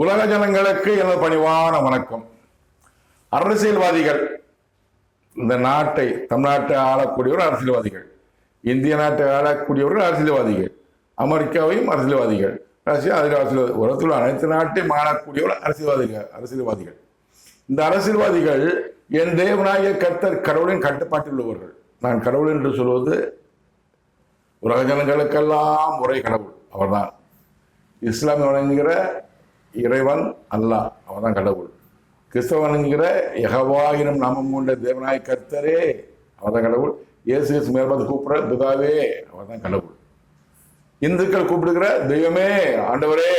உலக ஜனங்களுக்கு எனது பணிவான வணக்கம். அரசியல்வாதிகள் இந்த நாட்டை தமிழ்நாட்டை ஆளக்கூடியவர்கள் அரசியல்வாதிகள். இந்திய நாட்டை ஆளக்கூடியவர்கள் அரசியல்வாதிகள். அமெரிக்காவையும் அரசியல்வாதிகள். ரஷ்யா அதில் அரசியல் உலகத்தில் அனைத்து நாட்டையும் ஆளக்கூடியவர்கள் அரசியல்வாதிகள் அரசியல்வாதிகள். இந்த அரசியல்வாதிகள் என் தேவநாயக கர்த்தர் கடவுளின் கட்டுப்பாட்டில் உள்ளவர்கள். நான் கடவுள் என்று சொல்வது உலக ஜனங்களுக்கெல்லாம் ஒரே கடவுள். அவர்தான். இஸ்லாம் வணங்குகிற இறைவன் அல்லாஹ் அவர்தான் கடவுள். கிறிஸ்தவனுங்கிற எகவாயினும் நாமம் கொண்ட தேவனாய் கர்த்தரே அவர்தான் கடவுள். இயேசு இயேசு மேல்பாந்து கூப்பிடுற பிதாவே அவர்தான் கடவுள். இந்துக்கள் கூப்பிடுகிற தெய்வமே ஆண்டவரே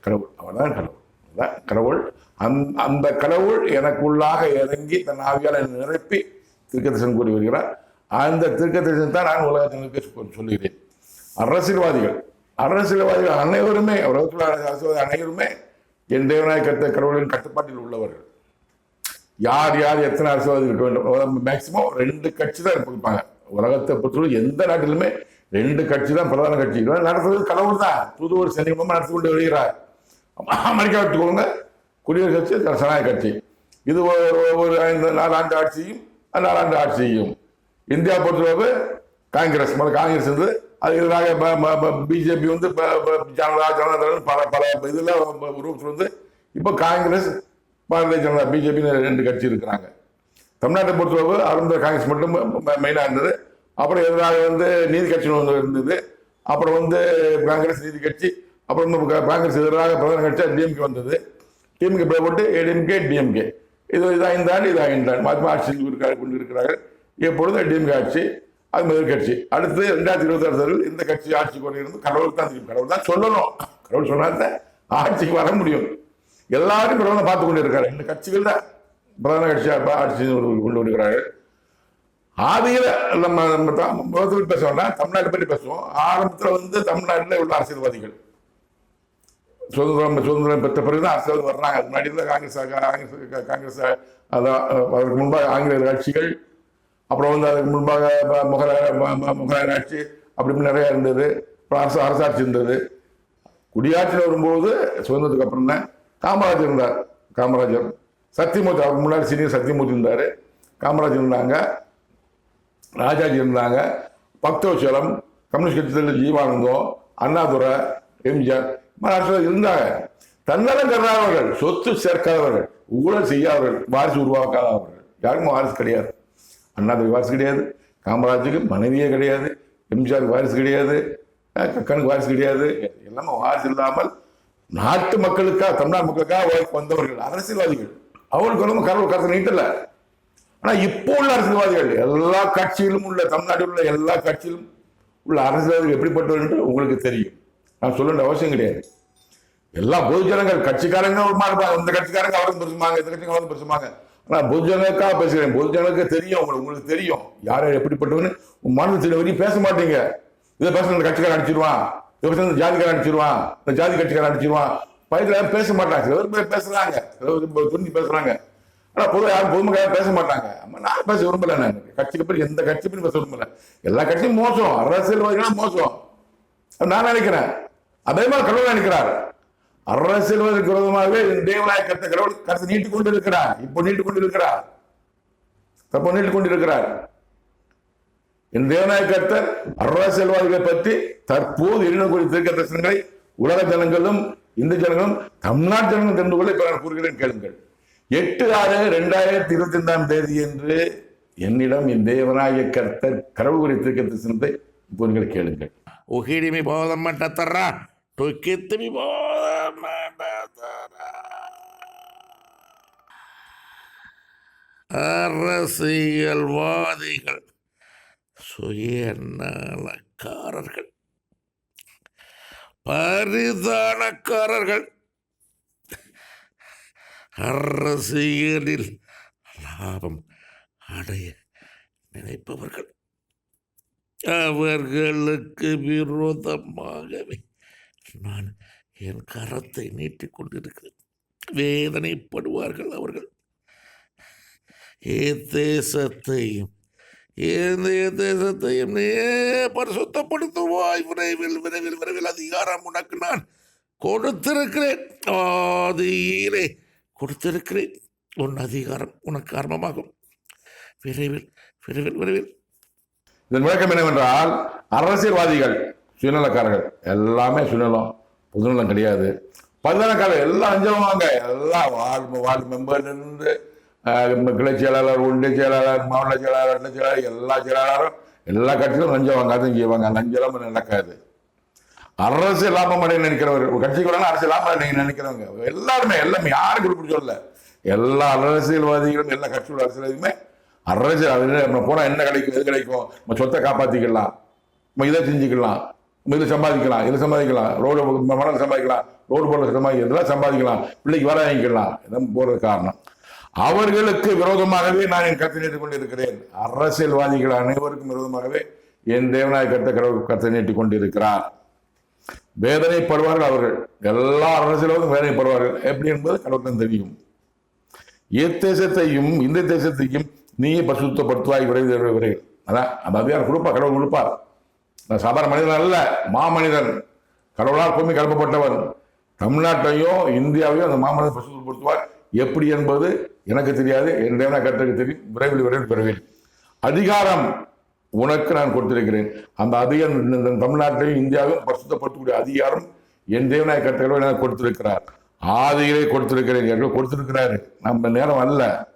கடவுள். அவர்தான் கடவுள். அதான் கடவுள். அந் அந்த கடவுள் எனக்குள்ளாக இறங்கி தன் ஆவியால் நிரப்பி திருக்கதர்சனம் கூறி வருகிறார். அந்த திருக்கதர்சனம் தான் நான் உலகத்தினருக்கு சொல்லுகிறேன். அரசியல்வாதிகள். அரசியல்வாதிகள் அனைவருமே உலகத்தில் அரசியல்வாதி அனைவருமே என் தேவனாய் கத்த கடவுளின் கட்டுப்பாட்டில் உள்ளவர்கள். யார் யார் எத்தனை அரசியல்வாதி இருக்க வேண்டும்? மேக்சிமம் ரெண்டு கட்சி தான் இருப்பாங்க உலகத்தை பொறுத்தவரை எந்த நாட்டிலுமே ரெண்டு கட்சி தான் பிரதான கட்சி. நடத்துறது கடவுள் தான். தூதுவர் சனிமமாக நடத்தி கொண்டு வருகிறார். அமெரிக்கா எடுத்துக்கோங்க. குடியரசு கட்சி ஜனநாயக கட்சி. இது ஒரு- ஐந்து நாலாண்டு ஆட்சியும் நாலாண்டு ஆட்சியும். இந்தியா பொறுத்தளவு காங்கிரஸ். முதல்ல காங்கிரஸ் இருந்து அது எதிராக பிஜேபி வந்து ப- ஜனதா ஜனதாதளம் பல பல இதெல்லாம் ரூப்ஸ் வந்து இப்போ காங்கிரஸ் பாரதிய ஜனதா பிஜேபி ரெண்டு கட்சி இருக்கிறாங்க. தமிழ்நாட்டை பொறுத்தளவு அருந்த காங்கிரஸ் மட்டும் மெயினாக இருந்தது. அப்புறம் எதிராக வந்து நீதி கட்சி ஒன்று இருந்தது. அப்புறம் வந்து காங்கிரஸ் நீதி கட்சி அப்புறம் வந்து காங்கிரஸ் எதிராக பிரதான கட்சியாக டிஎம்கே வந்தது. டிஎம்கே போட்டு ஏடிஎம்கே டிஎம்கே. இது இதாக இந்த இதாக இந்த மாற்றி ஆட்சியில் இருக்காரு கொண்டு இருக்கிறார்கள். எப்பொழுது டிஎம்கே ஆட்சி அது முதல் கட்சி. அடுத்து ரெண்டாயிரத்தி இருபத்தி ஆறு தேர்தல் இந்த கட்சி ஆட்சிக்கு கொண்டிருந்து கடவுள் தான் தெரியும் கடவுள் தான் சொல்லணும். கடவுள் சொன்னா தான் ஆட்சிக்கு வர முடியும். எல்லாரும் கடவுளை பார்த்து கொண்டு இருக்காரு இந்த கட்சிகள் தான் பிரதான கட்சியாக ஆட்சி கொண்டு வருகிறார்கள். ஆதியில் நம்ம நம்ம த- பேசுவோம்னா தமிழ்நாட்டை பற்றி பேசுவோம். ஆரம்பத்தில் வந்து தமிழ்நாட்டில் உள்ள அரசியல்வாதிகள். சுதந்திரம் சுதந்திரம் பெற்ற பிறகு தான் அரசியல் வர்றாங்க முன்னாடி தான் காங்கிரஸ் காங்கிரஸ் காங்கிரஸ் அதான் அதற்கு முன்பாக ஆங்கிலேயர் ஆட்சிகள் அப்புறம் வந்து அதுக்கு முன்பாக ம- முகலாய ம- ம- முகலாயர் ஆட்சி அப்படி நிறையா இருந்தது. அப்புறம் அரசு அரசாட்சி இருந்தது. குடியாட்சியில் வரும்போது சுதந்திரத்துக்கு அப்புறம் தான் காமராஜர் இருந்தார். காமராஜர். சத்தியமூர்த்தி அவருக்கு முன்னாடி சீனியர் சத்தியமூர்த்தி இருந்தார். காமராஜர் இருந்தாங்க. ராஜாஜி இருந்தாங்க. பக்தோச்சலம் கம்யூனிஸ்ட் கட்சியில் ஜீவானந்தம் அண்ணாதுரை எம்ஜிஆர் மகாராஷ்டிரா இருந்தாங்க. தன்னலம் கருதாதவர்கள் சொத்து சேர்க்காதவர்கள் ஊழல் செய்யாதவர்கள் வாரிசு உருவாக்காதவர்கள். யாருக்கும் வாரிசு கிடையாது. அண்ணாதுரை வாரிசு கிடையாது காமராஜுக்கு மனைவியே கிடையாது எம்ஜிஆருக்கு வாரிசு கிடையாது கக்கனுக்கு வாரிசு கிடையாது. எல்லாமே வாரிசு இல்லாமல் நாட்டு மக்களுக்காக தமிழ்நாடு மக்களுக்காக வந்தவர்கள் அரசியல்வாதிகள். அவங்களுக்கு ரொம்ப கடவுள் கருத்து நீட்டல. ஆனால் இப்போ உள்ள அரசியல்வாதிகள் எல்லா கட்சியிலும் உள்ள தமிழ்நாட்டில் உள்ள எல்லா கட்சியிலும் உள்ள அரசியல்வாதிகள் எப்படிப்பட்டவர் என்று உங்களுக்கு தெரியும். நான் சொல்ல வேண்டிய அவசியம் கிடையாது. எல்லா பொதுஜனங்கள் கட்சிக்காரங்க ஒரு மாதிரி இந்த கட்சிக்காரங்க அவரும் பேசுவாங்க இந்த கட்சிக்காரங்க அவரும் பேசுவாங்க நான் பொதுஜனக்காக பேசுகிறேன் பொதுஜனக்கு தெரியும். உங்களுக்கு உங்களுக்கு தெரியும். யார் யார் எப்படிப்பட்டவன்னு உங்க வரையும் பேச மாட்டீங்க. இதை பேச இந்த கட்சிக்காரன் அடிச்சிருவான். இதை பேச இந்த ஜாதிக்காரன் அடிச்சிருவான். இந்த ஜாதி கட்சிக்காரன் அடிச்சிருவான். பயத்துல பேச மாட்டாங்க. சில பேர் பேசுறாங்க. சில பேர் துணிஞ்சு பேசுறாங்க. ஆனால் பொதுவாக யாரும் பொதுமக்கள் பேச மாட்டாங்க. நான் பேச விரும்பல நான். கட்சிக்கு பேர் எந்த கட்சி பற்றி பேச விரும்பல. எல்லா கட்சியும் மோசம். அரசியல்வாதிகளும் மோசம். நான் நினைக்கிறேன். அதே மாதிரி கடவுள் நினைக்கிறார். அரசியல்வதற்கு விரோதமாகவே தேவநாய கருத்த கடவுள் கருத்து நீட்டுக் கொண்டிருக்கிறார். இப்போ நீட்டுக் கொண்டிருக்கிறார். தப்ப நீட்டுக் கொண்டிருக்கிறார். என் தேவநாய கர்த்தர் அரசியல்வாதிகளை பற்றி தற்போது எண்ணக்கூடிய தீர்க்க தரிசனங்களை உலக ஜனங்களும் இந்து ஜனங்களும் தமிழ்நாட்டு ஜனங்களும் தெரிந்து கொள்ள இப்ப நான் கூறுகிறேன் கேளுங்கள். எட்டு ஆறு ரெண்டாயிரத்தி இருபத்தி ஐந்தாம் தேதி என்று என்னிடம் என் தேவநாய கர்த்தர் கடவுள் குறித்த தீர்க்க தரிசனத்தை இப்போ நீங்கள் கேளுங்கள். உகிடி போதம் மட்டத்தரா துக்கித்து mi போதம் மட்டத்தரா அரசியல்வாதிகள் சுயநலக்காரர்கள் பரிதானக்காரர்கள் அரசியலில் லாபம் அடைய நினைப்பவர்கள். அவர்களுக்கு விரோதமாகவே நான் என் கரத்தை நீட்டிக் கொண்டிருக்கிறேன் வேதனைப்படுவார்கள் அவர்கள். ஏ தேசத்தையும் எந்த தேசத்தையும் நீ பரிசுத்தப்படுத்துவாய். விரைவில் விரைவில் விரைவில் அதிகாரம் உனக்கு நான் கொடுத்திருக்கிறேன். ஆதியிலே கொடுத்திருக்கிறேன். உன் அதிகாரம் உனக்கு ஆரம்பமாகும். விரைவில் விரைவில் விரைவில். இதன் விளக்கம் என்னவென்றால் அரசியல்வாதிகள் சுயநலக்காரர்கள் எல்லாமே சுயநலம். பொதுநலம் கிடையாது. பதினக்காரர் எல்லாம் அஞ்சவாங்க எல்லாம் வார்டு வார்டு மெம்பர்லேருந்து கிளை செயலாளர் ஒன்றிய செயலாளர் மாவட்ட செயலாளர் வட்ட செயலாளர் எல்லா செயலாளரும் எல்லா கட்சியிலும் லஞ்சம் அதுவும் செய்வாங்க. லஞ்சம் நடக்காது. அரசு லாபம் அடைய நினைக்கிறவர் ஒரு கட்சிக்கு வரலாம் அரசு லாபம் அடைய நினைக்கிறவங்க. எல்லாருமே எல்லாமே யாரும் குறிப்பிட்டு சொல்ல எல்லா அரசியல்வாதிகளும் எல்லா கட்சியோட அரசியல்வாதியுமே அரசு அது நம்ம போனா என்ன கிடைக்கும் எது கிடைக்கும் நம்ம சொத்தை காப்பாற்றிக்கலாம் நம்ம இதை செஞ்சுக்கலாம். நம்ம சம்பாதிக்கலாம் இதை சம்பாதிக்கலாம். ரோடு மணல் சம்பாதிக்கலாம் ரோடு போடுற சம்பாதிக்கலாம் இதெல்லாம் சம்பாதிக்கலாம். பிள்ளைக்கு வர வாங்கிக்கலாம். இதான் போகிறது காரணம். அவர்களுக்கு விரோதமாகவே நான் என் கத்தை நீட்டிக் கொண்டிருக்கிறேன் அரசியல்வாதிகள் அனைவருக்கும் விரோதமாகவே என் தேவநாய கருத்தை கடவுள் கத்தை நீட்டிக் கொண்டிருக்கிறார் வேதனைப்படுவார்கள் அவர்கள். எல்லா அரசியலும் வேதனைப்படுவார்கள். எப்படி என்பது கடவுளுக்கு தெரியும். எத்தேசத்தையும் இந்த தேசத்தையும் நீயே பசுத்தப்படுத்துவாய் விரைவில் விரைவில் அதான் அந்த அதிகாரம் கொடுப்பா கடவுள் கொடுப்பார். சாதாரண மனிதன் அல்ல மாமனிதன். கடவுளால் பூமி கலப்பப்பட்டவன். தமிழ்நாட்டையும் இந்தியாவையும் அந்த மாமனிதன் பரிசுத்தப்படுத்துவார். எப்படி என்பது எனக்கு தெரியாது என் தேவனா கருத்துக்கு தெரியும் விரைவில் விரைவில் விரைவில் அதிகாரம் உனக்கு நான் கொடுத்திருக்கிறேன். அந்த அதிகாரம் இந்த- தமிழ்நாட்டையும் இந்தியாவையும் பிரசுத்தப்படுத்தக்கூடிய அதிகாரம் என் தேவனாய கட்டளை எனக்கு கொடுத்திருக்கிறார். ஆதியிலே கொடுத்திருக்கிறேன் என்று கொடுத்திருக்கிறாரு. நம்ம நேரம் அல்ல.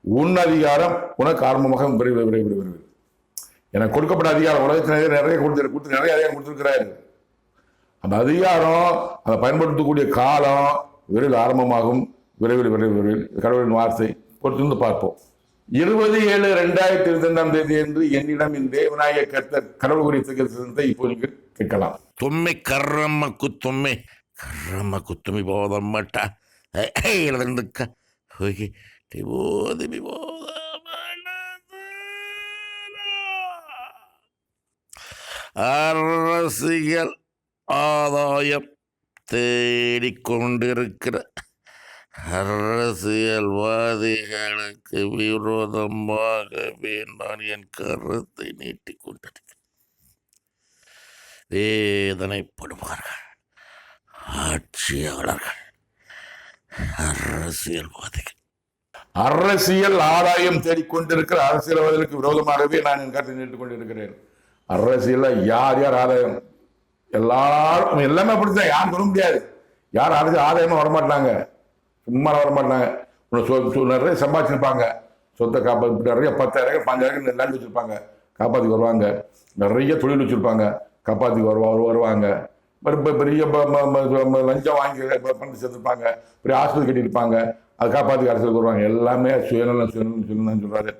உன் அதிகாரம் உனக்கு ஆரம்பமாக விரைவில் விரைவில் விரைவில். எனக்கு கொடுக்கப்பட்ட அதிகாரம் உலகத்திலேயே நிறைய கொடுத்து கொடுத்து நிறைய அதிகாரம் கொடுத்துருக்கிறாரு. அந்த அதிகாரம் அதை பயன்படுத்தக்கூடிய காலம் விரைவில் ஆரம்பமாகும். விரைவில் விரைவில் விரைவில். கடவுளின் வார்த்தை பொறுத்திருந்து பார்ப்போம். இருபது ஏழு ரெண்டாயிரத்தி இருபத்தி தேதி என்று என்னிடம் இந்த தேவநாயக கர்த்தர் கடவுள் குறித்த இப்போது கேட்கலாம். தொம்மை கர்ரம்ம குத்தொம்மை. கர்ரம்ம குத்தொம்மி போதம் மாட்டா. இழந்துக்க ஓகே. போதா அரசியல் ஆதாயம் தேடிக்கொண்டிருக்கிற அரசியல்வாதிகளுக்கு விரோதமாகவே நான் என் கருத்தை நீட்டிக்கொண்டிருக்கிறேன் வேதனைப்படுவார்கள் ஆட்சியாளர்கள் அரசியல்வாதிகள். அரசியல் ஆதாயம் தேடிக்கொண்டிருக்கிற அரசியல்வாதிகளுக்கு விரோதமாகவே நான் என் கருத்தை நீட்டுக் கொண்டிருக்கிறேன். அரசியல்ல யார் யார் ஆதாயம்? எல்லாரும் எல்லாமே அப்படித்தான் யாரும் சொல்ல முடியாது. யார் அரசு ஆதாயமா வரமாட்டாங்க. சும்மா வரமாட்டாங்க. நிறைய சம்பாதிச்சிருப்பாங்க. சொத்தை காப்பாற்றி நிறைய பத்தாயிரம் பஞ்சாயிரம் லேண்ட் வச்சுருப்பாங்க. காப்பாற்றி வருவாங்க. நிறைய தொழில் வச்சுருப்பாங்க. காப்பாற்றி வருவா வருவாங்க. பெரிய ம- ம- லஞ்சம் வாங்கி பண்ணி சேர்த்துருப்பாங்க பெரிய ஆஸ்பத்திரி கட்டியிருப்பாங்க. அது காப்பாற்றி அரசியலுக்கு வருவாங்க. எல்லாமே சுயநலம் சுயநலம் சுயநலம்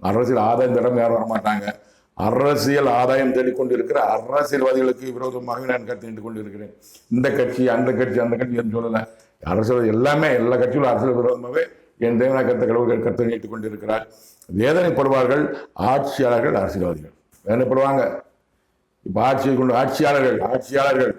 அரசியல் ஆதாயம் தடம் யாரும் வரமாட்டாங்க. அரசியல் ஆதாயம் தேடிக்கொண்டு இருக்கிற அரசியல்வாதிகளுக்கு விரோதமாக நான் கருத்து நின்று இருக்கிறேன் இந்த கட்சி அந்த கட்சி அந்த கட்சி என்று சொல்லலை. அரசியல் எல்லாமே எல்லா கட்சிகளும் அரசியல் விரோதமாகவே என் தேவனா கருத்த கடவுள்கள் கருத்தை நீட்டிக் கொண்டிருக்கிறார் வேதனைப்படுவார்கள் ஆட்சியாளர்கள் அரசியல்வாதிகள். வேதனைப்படுவாங்க. இப்போ ஆட்சியை கொண்டு ஆட்சியாளர்கள் ஆட்சியாளர்கள்.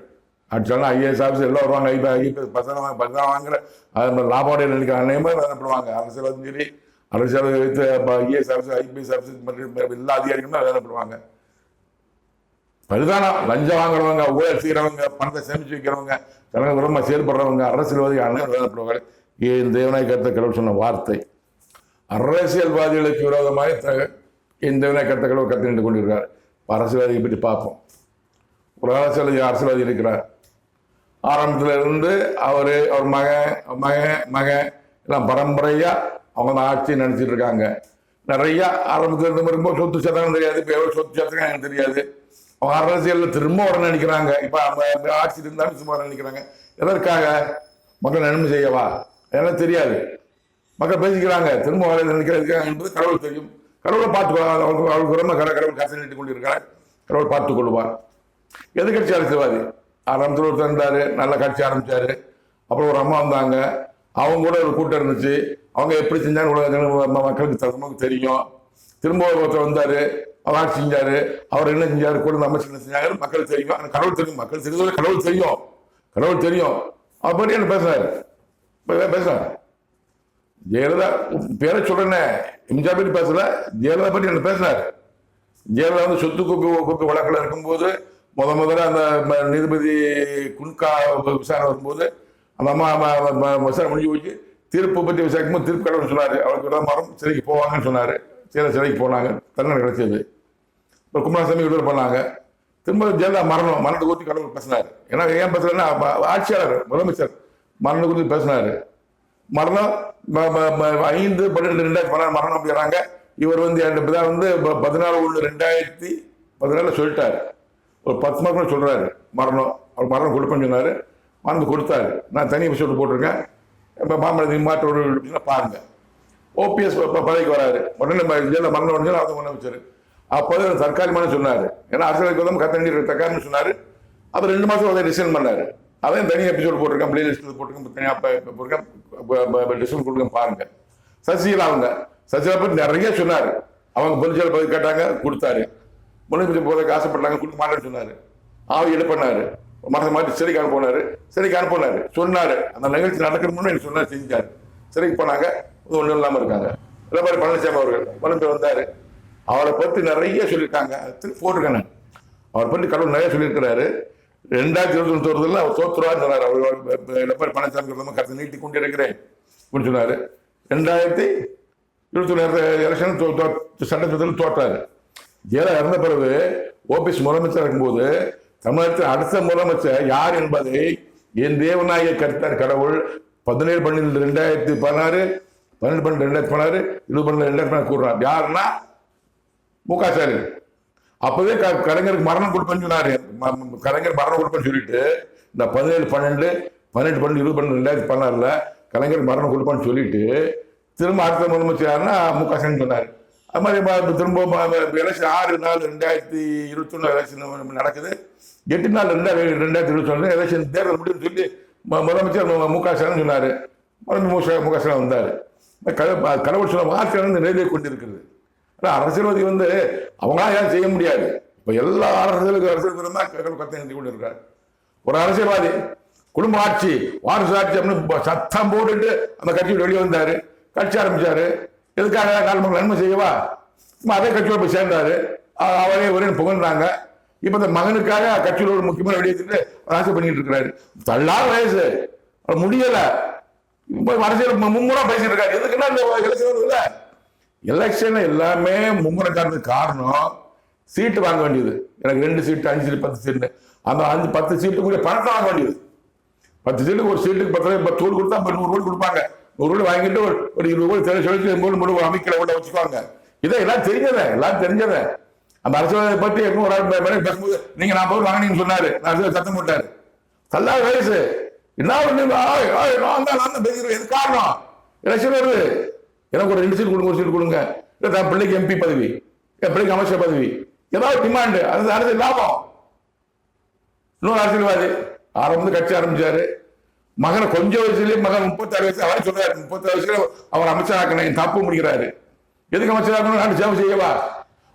ஆட்சியாளர் ஐஏஎஸ் ஆஃபீஸர் எல்லாம் வருவாங்க. ஐபிஎஸ் பசங்க வாங்க பசங்க வாங்குற அது மாதிரி லாபோடைய நினைக்கிற அனைவரும் வேதனைப்படுவாங்க. அரசியல்வாதியும் சரி அரசியல் வைத்து ஐஏஎஸ் அரசு ஐபிஎஸ் அரசு மற்றும் எல்லா அதிகாரிகளுமே பண்ணுவாங்க பரிதானம் லஞ்சம் வாங்குறவங்க ஊழல் செய்கிறவங்க பணத்தை சேமிச்சு வைக்கிறவங்க ஜனங்க விரும்ப செயல்படுறவங்க அரசியல்வாதி அனைவரும் வேதனைப்படுவாங்க இந்த தேவனாய் கருத்த கடவுள் சொன்ன வார்த்தை. அரசியல்வாதிகளுக்கு விரோதமாக த- இந்த தேவனாய் கருத்த கடவுள் கத்து நின்று கொண்டிருக்கிறார். அரசியல்வாதியை பற்றி பார்ப்போம். ஒரு அரசியல்வாதி அரசியல்வாதி இருக்கிறார். ஆரம்பத்தில் இருந்து அவர் அவர் மகன் மகன் மகன் எல்லாம் பரம்பரையாக அவங்க தான் ஆட்சி நினச்சிட்டு இருக்காங்க. நிறைய ஆரம்பத்துல இருந்து வரும்போது சொத்து சத்தம் தெரியாது இப்போ எவ்வளவு சொத்து சத்தம் எனக்கு தெரியாது. அவங்க அரசியல்ல திரும்ப வர நினைக்கிறாங்க. இப்ப அவங்க ஆட்சி இருந்தாலும் சும்மா நினைக்கிறாங்க. எதற்காக? மக்கள் நன்மை செய்யவா? எல்லாம் தெரியாது. மக்கள் பேசிக்கிறாங்க திரும்ப வர நினைக்கிறாங்க. என்பது கடவுள் தெரியும். கடவுளை பார்த்துக்கொள்ள அவருக்கு அவருக்கு ரொம்ப கட- கடவுள் கசை நீட்டிக் கொண்டிருக்கிறார். கடவுள் பார்த்துக் கொள்வார். எதிர்கட்சி அரசியல்வாதி? ஆரம்பத்தில் ஒருத்தர் இருந்தாரு நல்ல கட்சி ஆரம்பிச்சாரு. அப்புறம் ஒரு அம்மா வந்தாங்க. அவங்க கூட ஒரு கூட்டம் இருந்துச்சு. அவங்க எப்படி செஞ்சாங்க உலக மக்களுக்கு தகுந்த தெரியும் திரும்ப ஒருத்தர் வந்தார் அவர் ஆட்சி அவர் என்ன செஞ்சார் கூட நம்ம அமைச்சர் என்ன செஞ்சாங்க மக்களுக்கு தெரியும் ஆனால் கடவுள் தெரியும் மக்கள் தெரிஞ்சது கடவுள் தெரியும் கடவுள் தெரியும் அவர் பற்றி என்ன பேசுறாரு பேசுறாரு ஜெயலலிதா பேரை சொல்றேனே எம்ஜிஆர் பற்றி பேசல ஜெயலலிதா பற்றி என்ன பேசுறாரு ஜெயலலிதா வந்து சொத்து குப்பி குப்பி வழக்கில் இருக்கும்போது முத முதல்ல அந்த ம- நீதிபதி குன்கா விசாரணை வரும்போது அந்த அம்மா ம- விசாரணை முடிஞ்சு போச்சு தீர்ப்பு பற்றி விசாரிக்கும் போது தீர்ப்பு கடவுள் சொன்னார். அவருக்கு விட மரம் சிறைக்கு போவாங்கன்னு சொன்னார். சில சிறைக்கு போனாங்க. தண்டனை கிடைச்சது. இப்போ குமாரசாமி விடுதலை பண்ணாங்க. திரும்ப ஜெயலலிதா மரணம். மரணத்தை குறித்து கடவுள் பேசினார். ஏன்னா ஏன் பேசுறேன்னா ஆட்சியாளர் முதலமைச்சர் மரணம் குறித்து பேசினார். மரணம் ஐந்து பன்னெண்டு ரெண்டாயிரத்தி பதினாறு மரணம் அப்படிங்கிறாங்க. இவர் வந்து என் இப்பதான் வந்து ப- பதினாலு ஒன்று ரெண்டாயிரத்தி பதினாலில் சொல்லிட்டார். ஒரு பத்து மார்க் சொல்கிறாரு மரணம். அவர் மரணம் கொடுப்பேன்னு சொன்னார். மருந்து கொடுத்தாரு. நான் தனி எபிசோடு போட்டிருக்கேன். இப்போ மாமல்லத்துக்கு மாற்ற ஒரு அப்படின்னா பாருங்க. ஓபிஎஸ் பதவிக்கு வராரு. உடனே நம்ம ஜெயலலிதா மரணம் உடனே அவர் பண்ண வச்சாரு அப்போது தற்காலிகமான சொன்னார். ஏன்னா அரசியலுக்கு வந்து கத்தண்டி தற்காலிகம் சொன்னார். அப்புறம் ரெண்டு மாதம் அதை டிசைன் பண்ணார். அதையும் தனி எபிசோடு போட்டிருக்கேன் பிளே லிஸ்ட்டில் போட்டிருக்கேன் தனியாக போட்டிருக்கேன் டிசைன் கொடுக்க பாருங்க. சசிகலா அவங்க சசிகலா பற்றி நிறைய சொன்னார். அவங்க பொதுச்செயல் பதவி கேட்டாங்க கொடுத்தாரு. முதலமைச்சர் போறதுக்கு ஆசைப்பட்டாங்க கொடுக்க மாட்டேன்னு சொன்னார். ஆவி எடுப்பண்ணாரு மனசை மாற்றி சிறைக்கு அனுப்பினாரு. சிறைக்கு அனுப்பினாரு. சொன்னாரு. அந்த நிகழ்ச்சி நடக்கணும்னு எனக்கு சொன்னார் செஞ்சாரு. சிறைக்கு போனாங்க. ஒன்றும் இல்லாமல் இருக்காங்க. அதே மாதிரி பழனிசாமி அவர்கள் வளர்ந்து வந்தார். அவரை பற்றி நிறைய சொல்லியிருக்காங்க. திருப்பி போட்டிருக்கேன் நான். அவரை பற்றி கடவுள் நிறைய சொல்லியிருக்கிறாரு. ரெண்டாயிரத்தி இருபத்தி ஒன்று தேர்தலில் அவர் தோற்றுருவான்னு சொன்னார் அவர் எடப்பாடி பழனிசாமி சொல்லும்போது கருத்து நீட்டி கொண்டு இருக்கிறேன் அப்படின்னு சொன்னார். ரெண்டாயிரத்தி இருபத்தி ஒன்று எலெக்ஷன் சட்டத்தில் தோற்றார். ஜெயலலிதா இறந்த பிறகு ஓபிஎஸ் முதலமைச்சர் இருக்கும்போது தமிழகத்தில் அடுத்த முதலமைச்சர் யார் என்பதை என் தேவநாயக கருத்தார் கடவுள் பதினேழு பன்னெண்டு ரெண்டாயிரத்தி பதினாறு பன்னெண்டு பன்னெண்டு ரெண்டாயிரத்தி பதினாறு இருபது பன்னெண்டு ரெண்டாயிரத்தி பதினாறு யாருன்னா? மு க ஸ்டாலின் அப்பவே க- கலைஞருக்கு மரணம் கொடுப்பேன்னு சொன்னாரு. கலைஞர் மரணம் கொடுப்பேன்னு சொல்லிட்டு இந்த பதினேழு பன்னெண்டு பன்னெண்டு பன்னெண்டு இருபது பன்னெண்டு ரெண்டாயிரத்தி பதினாறுல கலைஞர் மரணம் கொடுப்பேன்னு சொல்லிட்டு திரும்ப அடுத்த முதலமைச்சர் யாருன்னா மு க ஸ்டாலின் சொன்னார். அது மாதிரி திரும்ப எலெக்ஷன் ஆறு நாள் ரெண்டாயிரத்தி இருபத்தொன்னு எலெக்ஷன் நடக்குது. எட்டு நாள் ரெண்டாயிரத்தி ரெண்டாயிரத்தி ஒன்று எலெக்ஷன் தேர்தல் முடியும்னு சொல்லி முதலமைச்சர் மு- க. ஸ்டாலின் சொன்னார். மறுபடியும் மு க- மு க. ஸ்டாலின் வந்தார். கடவுள் சொல்ல வார்த்தை வந்து நிறைவேறி கொண்டிருக்கிறது. ஆனால் அரசியல்வாதி வந்து அவங்களா யாரும் செய்ய முடியாது? இப்போ எல்லா அரசியலுக்கு அரசியல் விரும்பா கத்தை எழுதி கொண்டு இருக்காரு ஒரு அரசியல்வாதி குடும்ப ஆட்சி வாரிசு ஆட்சி அப்படின்னு சத்தம் போட்டுட்டு அந்த கட்சியோட வெளியே வந்தார். கட்சி ஆரம்பித்தார் எதுக்காக நாலு நன்மை செய்யவா? அதே கட்சியோட போய் சேர்ந்தார். அவரே ஒரே புகழ்ந்தாங்க இப்ப இந்த மகனுக்காக கட்சியில் ஒரு முக்கியமான வெளியேற்றிட்டு ஆசை பண்ணிட்டு இருக்கிறாரு தள்ளா வயசு முடியல இப்ப அரசியல் மும்முறை பேசிட்டு இருக்காரு எதுக்குன்னா இந்த எலெக்ஷன் வருதுல்ல எலெக்ஷன் எல்லாமே மும்முரம் காரணத்துக்கு காரணம் சீட்டு வாங்க வேண்டியது எனக்கு ரெண்டு சீட்டு அஞ்சு சீட்டு பத்து சீட்டு அந்த அஞ்சு பத்து சீட்டுக்குரிய பணத்தை வாங்க வேண்டியது பத்து சீட்டுக்கு ஒரு சீட்டுக்கு பத்து ரூபாய் பத்து கொடுத்தா அப்ப நூறு கோடி கொடுப்பாங்க நூறு கோடி வாங்கிட்டு ஒரு ஒரு இருபது கோடி தெரிய சொல்லி எண்பது மூணு அமைக்கல கூட வச்சுக்குவாங்க இதை எல்லாம் தெரிஞ்சதை எல்லாம் தெரிஞ்சதை அந்த அரசியலை பற்றி எப்பவும் ஒரு ஆள் பேசும்போது நீங்க நான் போய் வாங்கினீங்கன்னு சொன்னாரு. நான் அரசியல் சத்தம் போட்டாரு. தல்லா வயசு என்ன பண்ணீங்க ஆய், ஆய், நான் தான் நான் தான் எது காரணம்? எலெக்ஷன் வருது. எனக்கு ஒரு ரெண்டு சீட் கொடுங்க ஒரு சீட் கொடுங்க. இல்லை என் பிள்ளைக்கு எம்பி பதவி என் பிள்ளைக்கு அமைச்சர் பதவி. ஏதாவது டிமாண்டு அது அரசியல் லாபம். இன்னொரு அரசியல்வாதி ஆரம்பி கட்சி ஆரம்பிச்சாரு. மகனை கொஞ்சம் வயசுலயே மகன் முப்பத்தாறு வயசு அவரே சொல்றாரு முப்பத்தாறு வயசுல அவர் அமைச்சராக்கணும் தப்பு முடிக்கிறாரு. எதுக்கு அமைச்சராக்கணும்? நான் சேவை செய்யவா?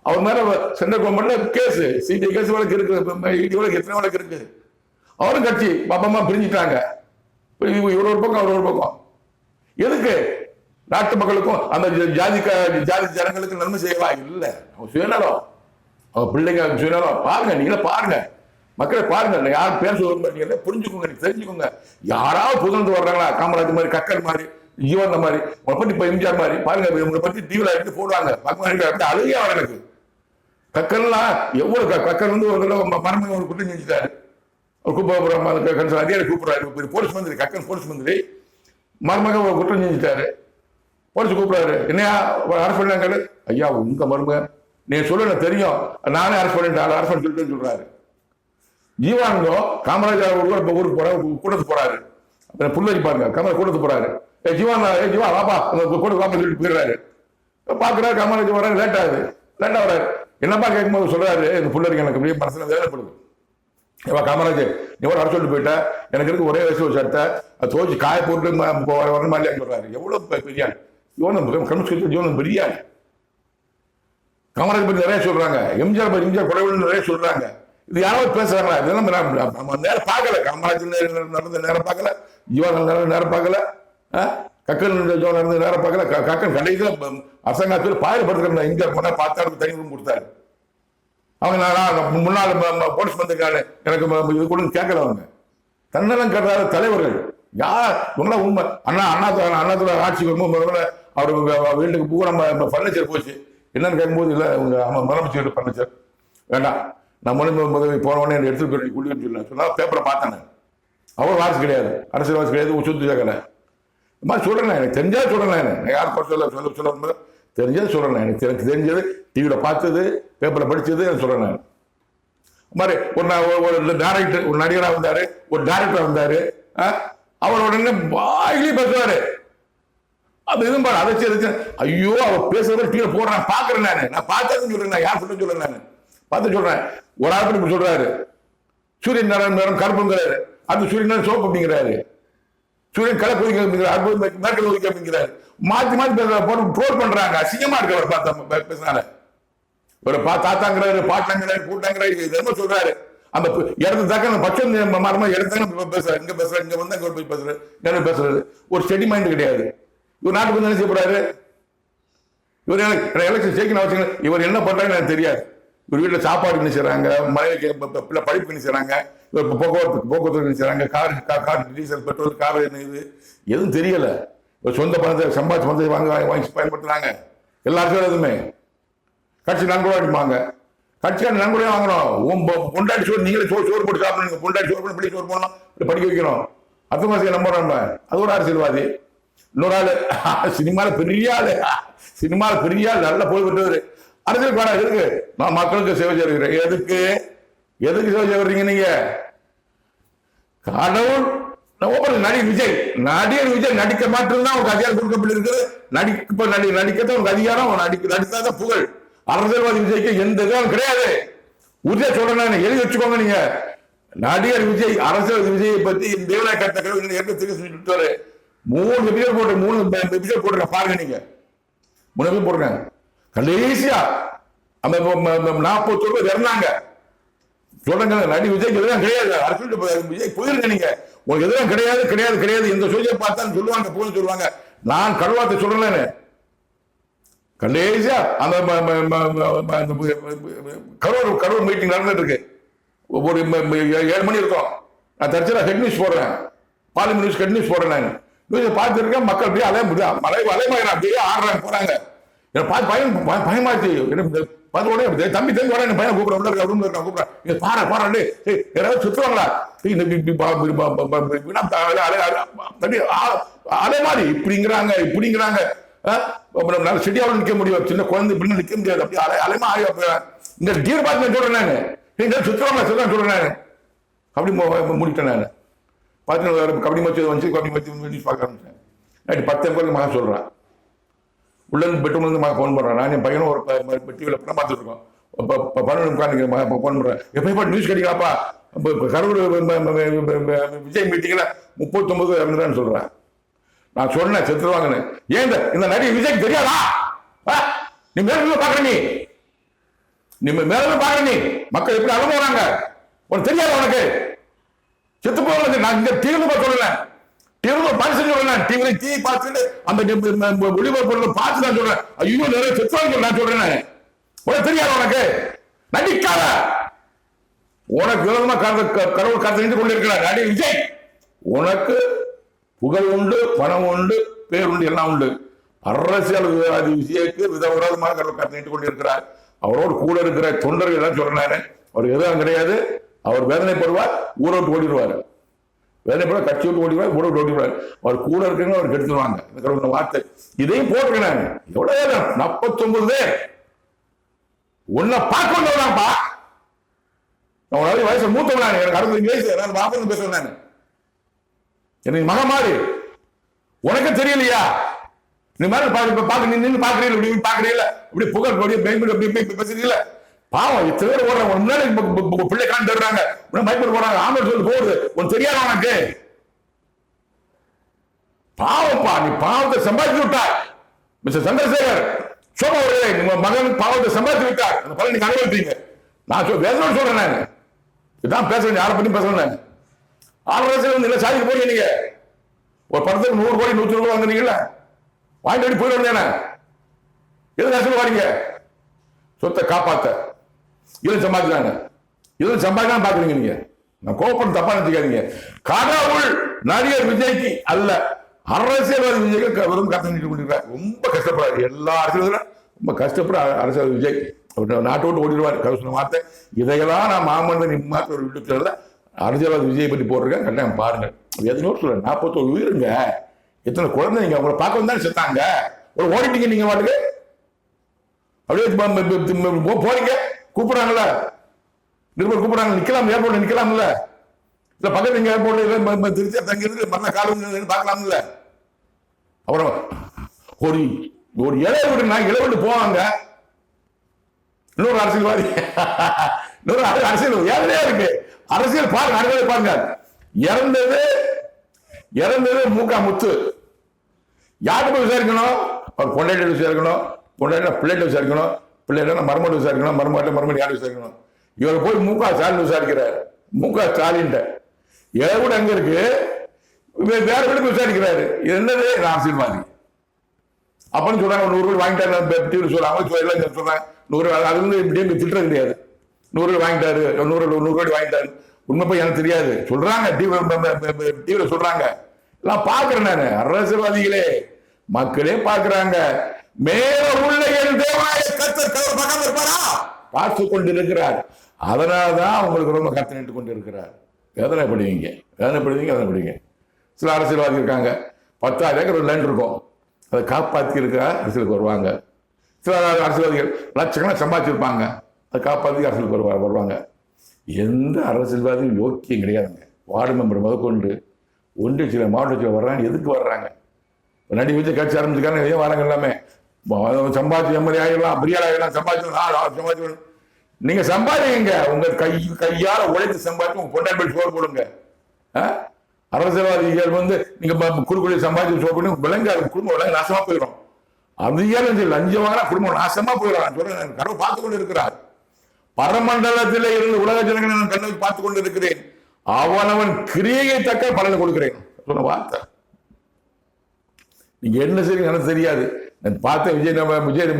அவர் மேல சென்ட்ரல் கவர்மெண்ட்ல கேஸ் சிபிஐ கேஸ் வழக்கு இருக்கு. இடி வழக்கு எத்தனை வழக்கு இருக்கு? அவரும் கட்சி பாப்பமா பிரிஞ்சுட்டாங்க. இவ- இவர் ஒரு பக்கம் அவர் ஒரு பக்கம். எதுக்கு? நாட்டு மக்களுக்கும் அந்த ஜாதி க- ஜாதி ஜனங்களுக்கு நன்மை செய்யவா? இல்ல. அவன் சுயநலம். அவன் பிள்ளைங்க சுயநலம். பாருங்க நீங்களே பாருங்க. மக்களை பாருங்க யார் பேர் சொல்ல புரிஞ்சுக்கோங்க நீங்க தெரிஞ்சுக்கோங்க. யாராவது புதந்து வர்றாங்களா? காமராஜ் மாதிரி கக்கர் மாதிரி ஜீவந்த மாதிரி உங்களை பத்தி இப்ப எம்ஜிஆர் மாதிரி பாருங்க உங்களை பத்தி டிவில எடுத்து போடுவாங்க பக்கம் அழுகையா வர எனக்கு. கக்கல்லாம் எவ்வளோ கக்கல் வந்து ஒரு தடவை ம- ஒரு குற்றம் செஞ்சுட்டாரு ஒரு கூப்பிடுறோம் அதிகாரி கூப்பிடுறாரு போலீஸ் மந்திரி கக்கன் போலீஸ் மந்திரி. மருமகன் ஒரு குற்றம் செஞ்சுட்டாரு போலீஸ் கூப்பிடுறாரு. என்னையா அரசு பண்ணாங்க ஐயா உங்க மருமகன். நீங்க சொல்லு எனக்கு தெரியும். நானே அரசு பண்ணிட்டேன் அரசு பண்ணி சொல்லிட்டேன்னு சொல்றாரு. ஜீவானந்தம் காமராஜர் ஒரு இப்போ ஊருக்கு போறாரு கூட்டத்துக்கு போறாரு. அப்புறம் புள்ளி பாருங்க காமராஜ் கூட்டத்துக்கு போறாரு. ஏ ஜீவானா ஏ ஜீவா வாப்பா அந்த கூட்டத்துக்கு வாப்பா சொல்லிட்டு போயிடுறாரு. பாக்குறாரு காமராஜர் வராங்க லேட் ஆகுது. லேட்டா வராரு என்னப்பா கேட்கும்போது சொல்றாரு? இந்த பிள்ளைங்க எனக்கு அப்படியே மனசுல வேலைப்படுது ஏவா காமராஜர் நீ ஒரு அரசு சொல்லிட்டு எனக்கு இருக்கு ஒரே வயசு ஒரு சட்டை? அது துவச்சி காய போட்டு ம- போ- சொல்றாரு. எவ்வளவு பெ- பெரிய ஆள் இவன் கம்யூனிஸ்ட் ஜீவனம் பெரிய ஆள் காமராஜ் பத்தி நிறைய சொல்றாங்க. எம்ஜிஆர் பத்தி எம்ஜிஆர் குறைவு நிறைய சொல்றாங்க. இது யாராவது பேசுறாங்களா? இதெல்லாம் நம்ம- நேரம் பார்க்கல. காமராஜர் நேரம் நடந்த நேரம் பார்க்கல. ஜீவன் நேரம் நேரம் பார்க்கல. ஆ? கக்கன் ஜோன் இருந்து நேரம் பார்க்கல. கக்கன் கடைசியில் அரசாங்கத்தில் பாயப்படுத்துற இங்கே போனால் பார்த்தாரு தனி ரூம் கொடுத்தாரு. அவங்க நான் முன்னாள் போலீஸ் வந்திருக்காரு எனக்கு இது கொடுங்க கேட்கல அவங்க. தன்னலம் கட்டாத தலைவர்கள். யார்? இவங்களாம் உண்மை. அண்ணா அண்ணா அண்ணாத்துல ஆட்சி வரும்போது முதல்ல அவர் வீட்டுக்கு பூரா நம்ம ஃபர்னிச்சர் போச்சு. என்னன்னு கேட்கும்போது இல்லை அவங்க ஆமாம் முதலமைச்சர் ஃபர்னிச்சர் வேண்டாம். நான் முதல்ல போன உடனே எடுத்துட்டு போய் குடின்னு சொல்லலாம் சொன்னால் பேப்பரை பார்த்தேன் அவர் வாரிசு கிடையாது. அரசியல் வாரிசு கிடையாது. ஒரு சொத்து கேட்கல இந்த மாதிரி சொல்றேன் எனக்கு தெரிஞ்சால் சொல்கிறேன் நான் யாரும் குறை சொல்ல சொல்ல சொல்ல தெரிஞ்சது சொல்கிறேன் எனக்கு எனக்கு தெரிஞ்சது. டிவியில் பார்த்தது பேப்பரில் படித்தது எனக்கு சொல்கிறேன் நான் மாதிரி ஒரு நான் ஒரு- டேரக்டர் ஒரு நடிகராக வந்தார் ஒரு டேரக்டர் வந்தார் ஆ? அவர் உடனே வாயிலே பேசுவார். அது இதுவும் பாரு அதை செய்து ஐயோ அவர் பேசுறத டிவியில் போடுறேன் பார்க்குறேன் நான். நான் பார்த்ததுன்னு சொல்கிறேன் நான் யார் சொல்ல சொல்கிறேன் நான். பார்த்து சொல்கிறேன் ஒரு ஆள் இப்படி சொல்கிறாரு சூரியன் நேரம் நேரம் கருப்புங்கிறாரு. அது சூரியன் சோப்பு அப்படிங்கிறாரு. சூரியன் களை ஒதுக்க அப்படிங்கிறாரு அற்புதம் மேற்கல் ஒதுக்க அப்படிங்கிறார் மாத்தி மாத்தி பேசுற போட்டு ட்ரோல் பண்றாங்க. அசிங்கமா இருக்கு அவர் பார்த்தா பேசுனால. ஒரு பா தாத்தாங்கிறாரு பாட்டாங்கிறாரு கூட்டாங்கிறாரு இது என்ன சொல்றாரு. அந்த இடத்து தக்க பச்சம் பச்சை மரமா இடத்தாங்க பேசுறாரு. இங்க பேசுறாரு இங்க வந்து அங்க போய் பேசுறாரு. என்ன பேசுறாரு. ஒரு ஸ்டெடி மைண்ட் கிடையாது. இவர் நாட்டுக்கு வந்து என்ன செய்யப்படுறாரு இவர் எனக்கு எலெக்ஷன் ஜெயிக்கணும் அவசியம் இவர் என்ன பண்றாங்கன்னு எனக்கு தெரியாது. ஒரு வீட்டில் சாப்பாடு என்ன செய்கிறாங்க மனைவிக்கு பிள்ளை படிப்பு என்ன செய்கிறாங்க இவர் போக்குவரத்து போக்குவரத்து என்ன செய்கிறாங்க car car diesel petrol car என்ன இது? எதுவும் தெரியலை. இப்போ சொந்த பணத்தை சம்பாதிச்சு பணத்தை வாங்க வாங்கி பயன்படுத்துறாங்க. எல்லாருக்கும் எதுவுமே. கட்சி நன்கொடை அடிப்பாங்க. கட்சிக்கார நன்கொடையே வாங்கணும் உன் பொண்டாட்டி சோறு நீங்களே சோறு சோறு போட்டு சாப்பிடணும் பொண்டாட்டி சோறு போட்டு பிள்ளை சோறு போடணும் இப்படி படிக்க வைக்கணும் அர்த்த மாசிக்க நம்புறோம் நம்ம அது ஒரு அரசியல்வாதி இன்னொரு ஆள் சினிமாவில் பெரிய ஆள். சினிமாவில் பெரிய ஆள் நல்ல போய் விட்டவர். அரசியல் வேணாம் எதுக்கு? நான் மக்களுக்கு சேவை செய்கிறேன் எதுக்கு? எதுக்கு சேவை செய்கிறீங்க நீங்க? கடவுள் நடி நடிகர் விஜய். நடிகர் விஜய் நடிக்க மாட்டிருந்தா உனக்கு அதிகாரம் கொடுக்கப்பட்டிருக்கு நடிக்க நடி நடிக்கத்தான் உனக்கு அதிகாரம். நடிக்க நடித்தாதான் புகழ். அரசியல்வாதி விஜய்க்கு எந்த இதுவும் கிடையாது. உறுதியா சொல்றேன் எழுதி வச்சுக்கோங்க நீங்க. நடிகர் விஜய் அரசியல் விஜயை பத்தி தேவநாய கட்ட ஏற்கனவே சொல்லிட்டு மூணு எபிசோட் போட்டு மூணு எபிசோட் போட்டுருக்க பாருங்க நீங்க. மூணு எபிசோட் போட்டுருக்கேன் கடைசியா அந்த நாற்பத்தி பேர் இறந்தாங்க சொல்லுங்க நடி விஜய்க்கு எதுவும் கிடையாது அரசு விஜய் போயிருங்க நீங்க உங்களுக்கு எதுவும் கிடையாது கிடையாது கிடையாது இந்த சூழ்ச்சியை பார்த்தாலும் சொல்லுவாங்க போன்னு சொல்லுவாங்க நான் கடுவாத்தை சொல்றேன் கடைசியா அந்த அந்த கரூர் கரூர் மீட்டிங் நடந்துட்டு இருக்கு ஒரு ம- ஏ- ஏழு மணி இருக்கும் நான் தற்செயலா ஹெட் நியூஸ் போடுறேன் பாலிமர் நியூஸ் ஹெட் நியூஸ் போடுறேன் நான் நியூஸ் பார்த்துருக்கேன் மக்கள் அப்படியே அலைய முடியாது மலை அலைமாயிரம் அப்படியே ஆடுறாங்க போறாங்க பார்த்து பயம் பயமாச்சு என்ன இந்த பார்த்த உடனே தம்பி தம்பி உடனே பையன் கூப்பிட உள்ள இருக்க ரூம்ல இருக்கான் கூப்பிடுறேன் நீங்க பாரு பாரு யாராவது சுத்துவாங்களா அதே அலை- ஆ- அலை மாதிரி இப்படிங்கிறாங்க இப்படிங்கிறாங்க ஆ? அப்புறம் நல்ல செடியாவில் நிற்க முடியும் சின்ன குழந்தை இப்படி நிற்க முடியாது அப்படி அலை அலைமா ஆகி இந்த டீர் பார்த்து நான் சொல்றேன் நானு நீங்க சுத்துவாங்க சுத்தம் சொல்றேன் நானு அப்படி மு- முடிட்டேன் நான் பார்த்து கபடி மச்சு வந்து கபடி மச்சு பார்க்க ஆரம்பிச்சேன் நைட்டு பத்து பேருக்கு மகன் சொல்றேன் உள்ளே இருந்து மகன் ஃபோன் பண்ணுறேன் நான் என் பையனும் ஒரு டிவியில் படம் பார்த்துட்டு இருக்கோம் இப்போ பன்னெண்டு உட்காந்து ஃபோன் பண்ணுறேன் எப்போ இப்போ நியூஸ் கிடைக்கலாப்பா இப்போ இப்போ கரூர் விஜய் மீட்டிங்கில் முப்பத்தொம்பது இறந்துடான்னு சொல்கிறேன் நான் சொன்னேன் செத்துருவாங்கன்னு ஏன் இந்த- இந்த நடிகை விஜய் தெரியாதா? ஆ? நீ மேலும் பாக்குற நீ. நீ மேலும் பாக்குற நீ. மக்கள் எப்படி அழ போறாங்க உனக்கு தெரியாது உனக்கு? செத்து போகிறது நான் இந்த தீர்வு சொல்லலை. தீர்வு மனுஷன் சொல்றேன் டிவில தீ பார்த்துட்டு அந்த நி- ம- ஒளிபரப்பு பார்த்து நான் சொல்றேன். ஐயோ நிறைய செத்துவாங்க நான் சொல்றேன் நானு. உனக்கு தெரியாது உனக்கு? நடிக்காத. உனக்கு விரோதமா கடந்த க- கடவுள் கருத்து கொண்டிருக்கிறார். நடி விஜய். உனக்கு புகழ் உண்டு பணம் உண்டு பேர் உண்டு எல்லாம் உண்டு. அரசியல் அரசியல்வாதி விஜய்க்கு வித விரோதமாக கடவுள் கருத்து நீட்டு கொண்டிருக்கிறார். அவரோடு கூட இருக்கிற தொண்டர்கள் எல்லாம் சொல்றேன் அவர் எதுவும் கிடையாது. அவர் வேதனைப்படுவார் ஊரை ஓடிடுவார். வேலை வேதனைப்பட கட்சி விட்டு ஓடிடுவார் கூட விட்டு ஓடிடுவார் அவர் கூட இருக்கிறவங்க அவர் கெடுத்துருவாங்க இந்த வார்த்தை. இதையும் போட்டுருக்கேன் எவ்வளவு எவ்வளவு நாற்பத்தொன்பது பேர். உன்னை பார்க்க வந்தவனாப்பா நான் உனக்கு வயசு மூத்தவன் நான் எனக்கு. அறுபத்தஞ்சு வயசு. நான் பாப்பன் பேசுறேன் நான். எனக்கு மகன் மாதிரி உனக்கு தெரியலையா? இந்த மாதிரி பாக்க பாக்க நின்று பாக்குறீங்க இப்படி இப்படி பாக்குறீங்களா இப்படி புகழ் அப்படியே பயன்படு அப்படி பேசுறீங்களா பாவம் இத்தனை பேர் ஓடுறாங்க உன் முன்னாடி பிள்ளை காண் தருறாங்க பயப்பட போறாங்க ஆம்பளை சொல்லி போகுது உன் தெரியாத உனக்கு? பாவப்பா நீ பாவத்தை சம்பாதிச்சு விட்டாய். மிஸ்டர் சந்திரசேகர் சோமா அவர்களே உங்க மகன் பாவத்தை சம்பாதிச்சு விட்டார். அந்த பலன் நீங்க அனுபவிப்பீங்க. நான் சொல் வேதனோடு சொல்றேன் நான். இதான் பேசுறேன் யாரை பத்தி பேசுறேன் நான். ஆறு வந்து இல்லை சாதிக்க போறீங்க நீங்க. ஒரு படத்துக்கு நூறு கோடி நூத்தி ரூபாய் வாங்குறீங்கல்ல வாங்கிட்டு போய் போயிட வேண்டியதானே எது நஷ்டம் வரீங்க சொத்தை காப்பாற்ற இதை சம்பாதிக்கிறாங்க. இதில் சம்பாதிக்கலாம் பார்க்குறீங்க நீங்க. நான் கோபம் தப்பா நினைச்சுக்காதீங்க. கடவுள் நடிகர் விஜய்க்கு அல்ல அரசியல்வாதி விஜய்க்கு வெறும் கஷ்டம் நீட்டு கொண்டிருக்கார் ரொம்ப கஷ்டப்படுறாரு. எல்லா அரசியலும் ரொம்ப கஷ்டப்படுற அரசியல் விஜய். அவர் நாட்டை விட்டு ஓடிடுவார். கவுசன வார்த்தை. இதையெல்லாம் நான் மாமன்னர் நிம்மாத்த ஒரு யூடியூப் அரசியல்வாதி விஜய் பற்றி போட்டிருக்கேன். கட்டாயம் பாருங்க எதுனோ சொல்ல நாற்பத்தோரு உயிருங்க. எத்தனை குழந்தைங்க அவங்கள பார்க்க வந்தாலும் செத்தாங்க. ஒரு ஓடிட்டீங்க நீங்க வாட்டுக்கு அப்படியே போறீங்க. கூப்பிடுறாங்கல்ல? நிருபர் கூப்பிடுறாங்க. நிக்கலாம் ஏர்போர்ட்ல நிக்கலாம்ல. இல்ல பக்கத்துல இங்க ஏர்போர்ட்ல இல்ல திருச்சி தங்கி இருந்து மரண காலம் பார்க்கலாம்ல. அப்புறம் ஒரு ஒரு இலை விட்டு நான் இலை விட்டு போவாங்க. இன்னொரு அரசியல்வாதி. இன்னொரு அரசியல் ஏழையா இருக்கு. அரசியல் பாருங்க அரசியல் பாருங்க. இறந்தது இறந்தது மூக்கா முத்து. யாருக்கு போய் விசாரிக்கணும்? அவர் பொண்டாட்டி விசாரிக்கணும். பொண்டாட்டி பிள்ளைகிட்ட விசாரிக்கணும். பிள்ளைகிட்ட மறுமட்டு விசாரிக்கணும் மருமட்ட மறுமடி யார் விசாரிக்கணும்? இவர் போய் முக ஸ்டாலின் விசாரிக்கிறார். முக ஸ்டாலின் கூட எங்க இருக்கு? வேற வீட்டுக்கு விசாரிக்கிறாரு. இது என்னது? நான் அரசியல்வாதி அப்படின்னு சொல்றாங்க நூறு ரூபாய் வாங்கிட்டாரு சொல்றாங்க சொல்ல- எல்லாம் சொல்றாங்க. நூறு அது வந்து இப்படியே திட்டுறது கிடையாது. நூறு ரூபாய் வாங்கிட்டாரு நூறு நூறு ரூபாய் வாங்கிட்டாரு. உண்மை போய் எனக்கு தெரியாது. சொல்றாங்க டிவியில் சொல்றாங்க. எல்லாம் பாக்குறேன் நான். அரசியல்வாதிகளே மக்களே பாக்குறாங்க மேல உள்ள என் தேவாய கத்தர் கவர் பக்கம் இருப்பாரா? பார்த்து கொண்டு இருக்கிறார் அதனாலதான் உங்களுக்கு ரொம்ப கத்தனிட்டு கொண்டு இருக்கிறார் வேதனைப்படுவீங்க வேதனைப்படுவீங்க வேதனைப்படுவீங்க சில அரசியல்வாதி இருக்காங்க. பத்தாயிரம் ஏக்கர் ஒரு லேண்ட் இருக்கும். அதை காப்பாற்றி இருக்கிற அரசியலுக்கு வருவாங்க. சில அரசியல்வாதிகள் லட்சக்கணக்காக சம்பாதிச்சிருப்பாங்க. அதை காப்பாற்றி அரசியலுக்கு வருவாங்க வருவாங்க. எந்த அரசியல்வாதியும் யோக்கியம் கிடையாதுங்க. வார்டு மெம்பர் முதற்கொண்டு ஒன்றியத்தில் மாவட்டத்தில் வர்றாங்க. எதுக்கு வர்றாங்க? இப்ப நடி வச்சு கட்சி ஆரம்பிச்சிருக்காங்க ஏன் வராங்க எல்லாமே சம்பாதிச்சு எம்எல்ஏ ஆகிடலாம் பிரியாள் ஆகிடலாம் சம்பாதிச்சு சம்பாதிச்சு நீங்க சம்பாதிங்க உங்க கை கையால உழைத்து சம்பாதிச்சு உங்க பொண்டாட்டி சோறு போடுங்க. ஆ? அரசியல்வாதிகள் வந்து நீங்க ப- குறுக்குடி சம்பாதிச்சு சோறு பண்ணி விளங்காது குடும்பம் விளங்க நாசமா போயிடும். அதிகாரம் ஏன் லஞ்சம் வாங்கினா குடும்பம் நாசமா போயிடும். சொல்றேன் கடவுள் பார்த்து கொண்டு இருக்கிறார் பரமண்டலத்தில் இருந்து உலக ஜனங்களை நான் கண்ணை பார்த்து கொண்டு இருக்கிறேன் அவனவன் கிரியையை தக்க பலனை கொடுக்கிறேன். சொன்ன வார்த்தை. நீங்க என்ன செய்றீங்க எனக்கு தெரியாது. நான் பார்த்தேன் விஜய் நம்ம விஜய்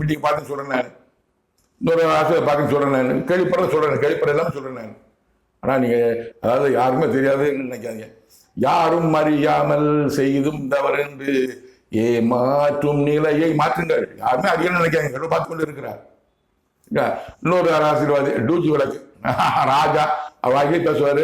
மீட்டிங் பார்த்து சொல்கிறேன் நான். இன்னொரு ஆசை பார்க்க சொல்கிறேன் நான். கேள்விப்பட சொல்கிறேன் கேள்விப்பட எல்லாம் நான். ஆனால் நீங்கள் அதாவது யாருமே தெரியாதுன்னு நினைக்காதீங்க. யாரும் அறியாமல் செய்தும் தவறென்று ஏமாற்றும் நிலையை மாற்றுங்கள். யாருமே அறியணும்னு நினைக்காதீங்க. கடவுள் பார்த்து கொண்டு இருக்கிறார். இன்னொரு ஆசீர்வாதி டூஜி விளக்கு ராஜா அவர் அங்கே பேசுவார்.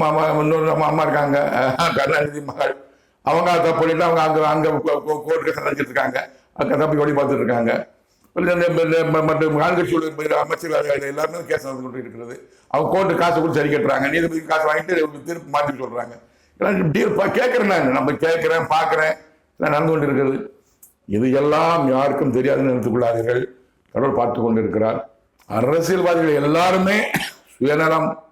மாமா இன்னொரு நம்ம அம்மா இருக்காங்க. கருணாநிதி மகள். அவங்க அதை பண்ணிட்டு அவங்க அங்கே அங்கே கோர்ட்டுக்கு சந்திச்சுட்டு இருக்காங்க அங்கே தப்பி ஓடி பார்த்துட்டு இருக்காங்க இந்த- மற்ற ஆளுங்கட்சியோட அமைச்சர்கள் எல்லாருமே கேஸ் நடந்து கொண்டு இருக்கிறது. அவங்க கோர்ட்டு காசு கொடுத்து சரி கட்டுறாங்க. நீதிபதி காசு வாங்கிட்டு திருப்பி மாற்றி சொல்கிறாங்க எல்லாம் டீல் கேட்கறேன் நான். நம்ம கேட்குறேன் பார்க்குறேன் எல்லாம் நடந்து கொண்டு இருக்கிறது இது எல்லாம் யாருக்கும் தெரியாதுன்னு நினைத்துக் கொள்ளாதீர்கள். கடவுள் பார்த்து கொண்டிருக்கிறார். அரசியல்வாதிகள் எல்லாருமே சுயநலம்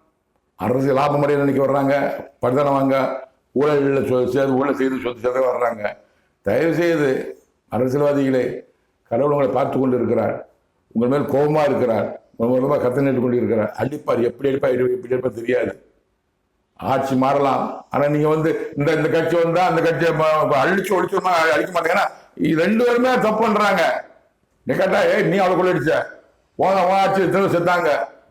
அரசியல் லாபம் முறையில் நினைக்க வர்றாங்க. படுதனம் வாங்க. ஊழலில் சேர்ந்து செய்து ஊழல் செய்து சொத்து சேர்ந்து வர்றாங்க. தயவு செய்து அரசியல்வாதிகளே கடவுள் உங்களை பார்த்து கொண்டு இருக்கிறார் உங்கள் மேல் கோபமாக இருக்கிறார். உங்கள் மூலமாக கத்து நின்று கொண்டு இருக்கிறார் அடிப்பார் எப்படி அடிப்பார் எப்படி அடிப்பார் தெரியாது. ஆட்சி மாறலாம். ஆனால் நீங்கள் வந்து இந்த இந்த கட்சி வந்தால் அந்த கட்சியை அழிச்சு ஒழிச்சுமா அழிக்க மாட்டேங்க. ஏன்னா இது ரெண்டு பேருமே தப்பு பண்ணுறாங்க நீ கேட்டா ஏய் நீ அவளை கொள்ள அடிச்ச உன் உன் ஆட்சி இத்தனை செத்தாங்க.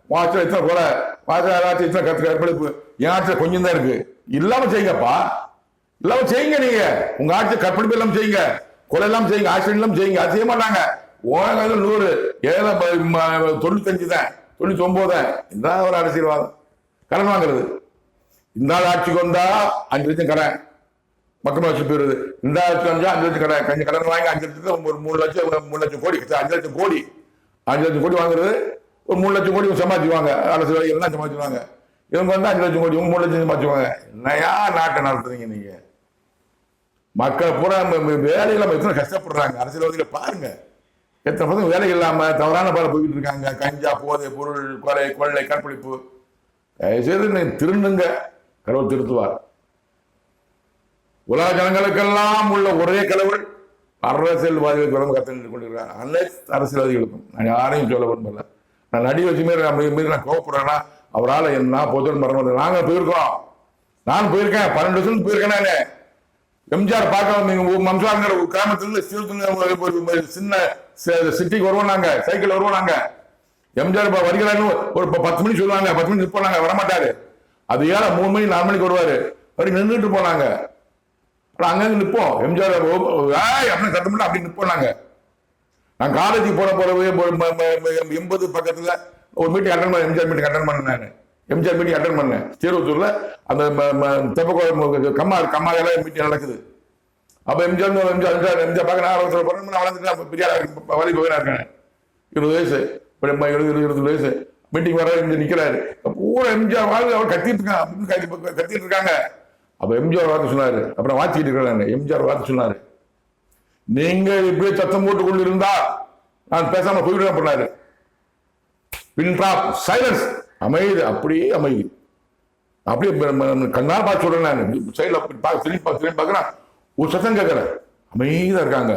உன் ஆட்சியில் இத்தனை கொலை. வாச ஆட்சி இத்தனை கற்று கற்பழிப்பு. என் ஆட்சியில் கொஞ்சம் தான் இருக்கு. இல்லாம செய்யுங்கப்பா இல்லாம செய்யுங்க நீங்க. உங்க ஆட்சி கற்பழிப்பு எல்லாம் செய்யுங்க கொலை எல்லாம் செய்யுங்க ஆக்சிடென்ட் செய்யுங்க அது செய்ய மாட்டாங்க. உனக்கு நூறு ஏழை ப- ம- தொண்ணூத்தஞ்சு தான். தொண்ணூத்தி ஒன்பது தான் ஒரு அரசியல்வாதம். கடன் வாங்குறது. இந்த ஆள் ஆட்சிக்கு வந்தா அஞ்சு லட்சம் கடன். மக்கள் வச்சு போயிருது இந்த ஆட்சி வந்தா அஞ்சு லட்சம் கடன். கொஞ்சம் கடன் வாங்கி அஞ்சு லட்சத்துக்கு ஒரு மூணு லட்சம் ஒரு மூணு லட்சம் கோடி. அஞ்சு லட்சம் கோடி. அஞ்சு லட்சம் கோடி வாங்குறது. ஒரு மூணு லட்சம் கோடி சம்பாதிச்சுவாங்க அரசு வேலைகள்லாம் சம்பாதிச்சுவாங்க இவங்க வந்து அஞ்சு லட்சம் கோடி இவங்க மூணு லட்சம் சம்பாதிச்சுவாங்க என்னையா நாட்டை நடத்துறீங்க நீங்க? மக்கள் பூரா வேலை இல்லாமல் எத்தனை கஷ்டப்படுறாங்க? அரசியல்வாதிகளை பாருங்க. எத்தனை பசங்க வேலை இல்லாம தவறான பாதை போய்கிட்டு இருக்காங்க. கஞ்சா போதை பொருள் கொலை கொள்ளை கற்பழிப்பு. தயவுசெய்து நீ திருந்துங்க. கடவுள் திருத்துவார். உலக ஜனங்களுக்கெல்லாம் உள்ள ஒரே கடவுள் அரசியல்வாதிகளுக்கு உடம்பு கத்தனிட்டு கொண்டிருக்கிறார். அனைத்து அரசியல்வாதிகளுக்கும். நான் யாரையும் சொல்ல விரும்பல. நான் நடி வச்சு மாரி நான் மீறி நான் கோவப்படுறேன்னா அவரால் என்ன பொதுவன் மரணம் நாங்கள் போயிருக்கோம். நான் போயிருக்கேன். பன்னெண்டு வருஷம் போயிருக்கேன் நான். எம்ஜிஆர் பார்க்க மம்சாங்கிற ஒரு கிராமத்துல இருந்து சின்ன சிட்டிக்கு வருவோம் நாங்க. சைக்கிள் வருவோம் நாங்க. எம்ஜிஆர் இப்ப வருகிறாருன்னு ஒரு பத்து மணி சொல்லுவாங்க. பத்து மணி நிற்பாங்க வரமாட்டாரு. அது ஏழை மூணு மணி நாலு மணிக்கு வருவாரு. அப்படி நின்றுட்டு போனாங்க அப்புறம் அங்கங்க நிற்போம். எம்ஜிஆர் ஓ- ஓ- அப்படின்னு சட்டம் பண்ணி அப்படி நிற்போம் நாங்க. நான் காலேஜ் போன பிறகு எண்பது பக்கத்துல ஒரு மீட்டிங் அட்டன் பண்ண எம்ஜிஆர் மீட்டிங் அட்டன் பண்ணேன் நான். எம்ஜிஆர் மீட்டிங் அட்டன் பண்ணேன். திருவத்தூர்ல அந்த ம- கம்மா கம்மா கம்மாயில மீட்டிங் நடக்குது. அப்ப எம்ஜிஆர் வந்து எம்ஜிஆர் எம்ஜிஆர் எம்ஜிஆர் பார்க்க நான் அவசர போறேன் நான் வளர்ந்துட்டு பெரிய வலி போயினா இருக்கேன் இருபது வயசு. இப்ப நம்ம இருபது வயசு. மீட்டிங் வர இங்க நிக்கிறாரு. பூரா எம்ஜிஆர் வாழ் அவர் கத்திட்டு இருக்கான் கத்தி- கத்திட்டு இருக்காங்க. அப்ப எம்ஜிஆர் வார்த்தை சொன்னாரு. அப்புறம் வாச்சிக்கிட்டு இருக்கிறேன் எம்ஜிஆர் வார்த்தை சொன்னாரு. நீங்க இப்படியே சத்தம் போட்டு கொண்டு இருந்தா நான் பேசாம போயிடுவேன் பண்ணாரு பின் ட்ராப் சைலன்ஸ். அமைதி அப்படியே அமைதி. அப்படியே கண்ணா பார்த்து சொல்றேன் நான். சைடில் பார்க்க திரும்பி திரும்பி ஒரு சத்தம் கேட்குறேன் அமைதியாக இருக்காங்க.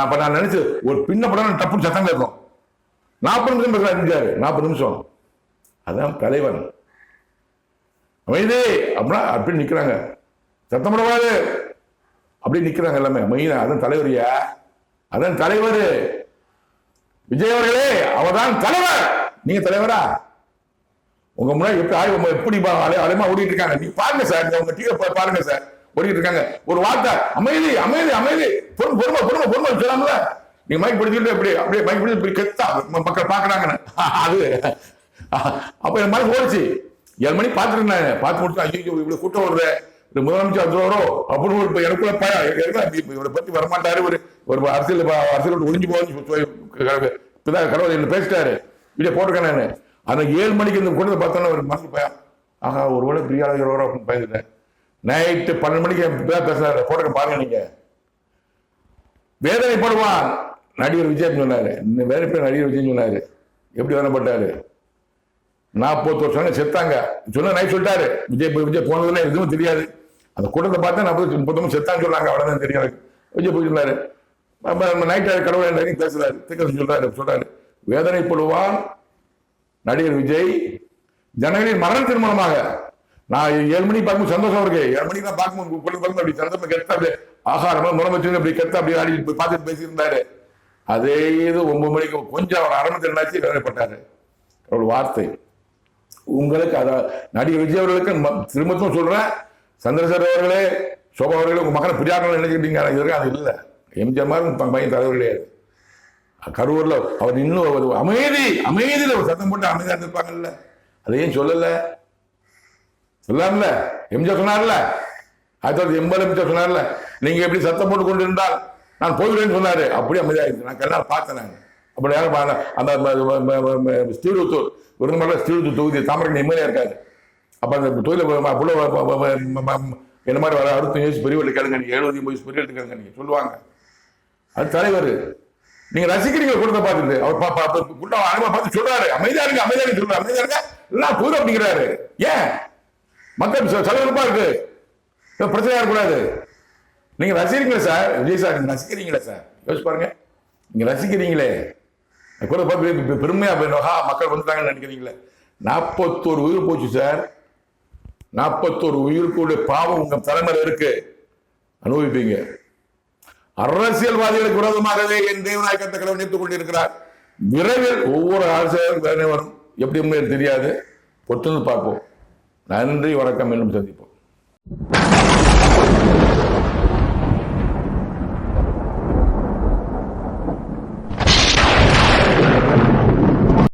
அப்போ நான் நினைச்சு ஒரு பின்ன படம் டப்புன்னு சத்தம் கேட்கும் நாற்பது நிமிஷம் பேசுகிறேன் எம்ஜிஆர். நாற்பது நிமிஷம். அதான் தலைவன். அமைதி! அப்படின்னா அப்படி நிற்கிறாங்க சத்தம் போடவாது அப்படி நிற்கிறாங்க எல்லாமே. அமைதியா அதான் தலைவரியா அதான் தலைவர். விஜய் அவர்களே அவர்தான் தலைவர். நீங்க தலைவரா? உங்க முன்னாடி எப்படி ஆய்வு எப்படி பா- அலை- ஓடிட்டு இருக்காங்க? நீங்க பாருங்க சார் உங்க டிவி பாருங்க சார் ஓடிட்டு இருக்காங்க. ஒரு வார்த்தை அமைதி அமைதி அமைதி. பொறுமை பொறுமை பொறுமை பொறுமை சொல்லாமல. நீங்க மைக் பிடிச்சிட்டு எப்படி அப்படியே மைக் பிடிச்சி இப்படி கெத்தா மக்கள் பாக்குறாங்கன்னு. அது அப்ப என் மாதிரி ஓடிச்சு. ஏழு மணி பார்த்துட்டு பார்த்து முடிச்சு ஐயோ இவ்வளவு கூட்டம் வருது. இந்த முதலமைச்சர் அதுவரோ அப்படின்னு ஒரு எனக்குள்ள பயம் இவரை பத்தி வரமாட்டாரு. ஒரு ஒரு அரசியல் அரசியல் ஒளிஞ்சு போகணும்னு இப்பதான் கடவுள் என்ன பேசிட்டாரு. வீடியோ போட்டிருக்கேன் நான். அந்த ஏழு மணிக்கு இந்த குடத்தை பார்த்தோன்னா ஒரு மனசு பயம். ஆஹா ஒருவேளை பிரியாளர் வரும் அப்படின்னு பயந்துட்டேன். நைட்டு பன்னெண்டு மணிக்கு பேர் பேசுறாரு. போட்டுக்க பாருங்க நீங்க. வேதனைப்படுவான் நடிகர் விஜய் சொன்னாரு. இந்த வேலை பேர் நடிகர் விஜய் சொன்னாரு. எப்படி வேதனைப்பட்டாரு நாற்பது வருஷம் செத்தாங்க. சொன்ன நைட் சொல்லிட்டாரு. விஜய் விஜய் போனதுல எதுவும் தெரியாது. அந்த கூட்டத்தை பார்த்தா நாற்பது முப்பத்தொம்பது செத்தான்னு சொன்னாங்க. அவ்வளோதான் தெரியாது விஜய் போயிருந்தாரு நைட் கடவுள் பேசுறாரு. திக்கரசு சொல்றாரு சொல்றாரு. வேதனைப்படுவான் நடிகர் விஜய். ஜனவரியின் மரணத்தின் மூலமாக நான் ஏழு மணி பார்க்கும் சந்தோஷம் இருக்கு. ஏழு மணிக்கு நான் பார்க்கும்போது கொண்டு பார்க்கும்போது அப்படி சந்தோஷம் கெட்ட அப்படியே ஆஹா முறை முதலமைச்சர் அப்படி கெட்ட அப்படி ஆடி போய் பார்த்துட்டு பேசியிருந்தாரு. அதே இது ஒன்பது மணிக்கு கொஞ்சம் அவர் அரை மணி வேதனைப்பட்டாரு. ஒரு வார்த்தை. உங்களுக்கு அத நடிகர் விஜய் அவர்களுக்கு ம- சொல்றேன். சந்திரசேகர் அவர்களே சோபா அவர்களே உங்க மகனை பிரியாணம் நினைச்சிட்டீங்க இது அது இல்லை. எம்ஜிஆர் மாதிரி பையன் தலைவர் கிடையாது. கரூரில் அவர் இன்னும் ஒரு அமைதி அமைதியில் ஒரு சத்தம் போட்டு அமைதியாக இருந்திருப்பாங்கல்ல. அதையும் சொல்லலை? சொல்லாமல எம்ஜிஆர் சொன்னார்ல ஆயிரத்தி தொள்ளாயிரத்தி எண்பது எம்ஜிஆர் சொன்னார்ல நீங்கள் எப்படி சத்தம் போட்டு கொண்டு இருந்தால் நான் போகிறேன்னு சொன்னார். அப்படியே அமைதியாயிடுச்சு. நான் கண்ணால் பார்த்தேன் நான். அப்படி யாரும் அந்த ம- ம- ம- தொகுதி தாமரை எம்எல்ஏ இருக்காரு. அப்போ அந்த தொழில புள்ள என்ன மாதிரி வர அறுபத்தஞ்சு வயசு பெரியவர்கள் கேளுங்க நீங்க எழுபது வயசு பெரியவர்கள் கேளுங்க நீங்கள் சொல்லுவாங்க. அது தலைவர். நீங்க ரசிக்கிறீங்க கூட்டத்தை பார்த்துட்டு. அவர் பா- பா- அனுபவம் பார்த்து சொல்றாரு. அமைதியா இருங்க அமைதியா இருங்க சொல்றாரு. அமைதியா இருங்க. எல்லாம் புது அப்படிங்கிறாரு. ஏன்? மக்கள் ச- இருக்கு. பிரச்சனையா இருக்கக்கூடாது. நீங்க ரசிக்கிறீங்களா சார்? விஜய் சார் நீங்க ரசிக்கிறீங்களா சார்? யோசிச்சு பாருங்க. நீங்க ரசிக்கிறீங்களே. கூட பார்த்து பெருமையா போயிடும் ஹா மக்கள் வந்துட்டாங்கன்னு நினைக்கிறீங்களே. நாற்பத்தோரு உயிர் போச்சு சார். நாற்பத்தோரு உயிருக்குடைய பாவம் உங்க தலைமையில இருக்கு. அனுபவிப்பீங்க. அரசியல்வாதிகளுக்கு விரோதமாகவே என் தேவநாயகத்தை கடவுள் நினைத்துக் கொண்டிருக்கிறார். விரைவில் ஒவ்வொரு அரசியலும் வேலை வரும் எப்படி உண்மையில் தெரியாது. பொறுத்து பார்ப்போம். நன்றி வணக்கம். இன்னும் சந்திப்போம்.